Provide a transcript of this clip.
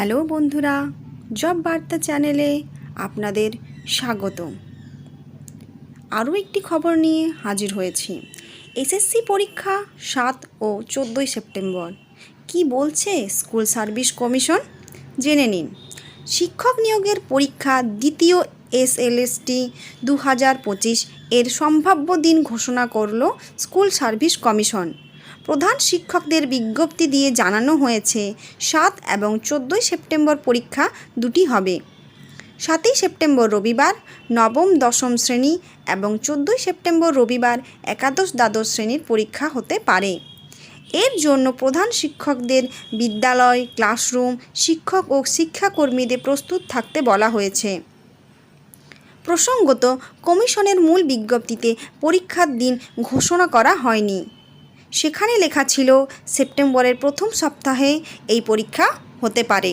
Hello বন্ধুরা, job বার্তা চ্যানেলে আপনাদের স্বাগত আরও একটি খবর নিয়ে হাজির হয়েছি। এসএসসি পরীক্ষা সাত ও চোদ্দোই সেপ্টেম্বর। কি বলছে স্কুল সার্ভিস কমিশন? জেনে নিন। শিক্ষক নিয়োগের পরীক্ষা দ্বিতীয় এসএলএসটি দু হাজার পঁচিশ এর সম্ভাব্য দিন ঘোষণা করল স্কুল সার্ভিস কমিশন। প্রধান শিক্ষকদের বিজ্ঞপ্তি দিয়ে জানানো হয়েছে, সাত এবং চোদ্দোই সেপ্টেম্বর পরীক্ষা দুটি হবে। সাতই সেপ্টেম্বর রবিবার নবম দশম শ্রেণি এবং চোদ্দোই সেপ্টেম্বর রবিবার একাদশ দ্বাদশ শ্রেণির পরীক্ষা হতে পারে। এর জন্য প্রধান শিক্ষকদের বিদ্যালয়, ক্লাসরুম, শিক্ষক ও শিক্ষাকর্মীদের প্রস্তুত থাকতে বলা হয়েছে। প্রসঙ্গত, কমিশনের মূল বিজ্ঞপ্তিতে পরীক্ষার দিন ঘোষণা করা হয়নি। সেখানে লেখা ছিল সেপ্টেম্বরের প্রথম সপ্তাহে এই পরীক্ষা হতে পারে।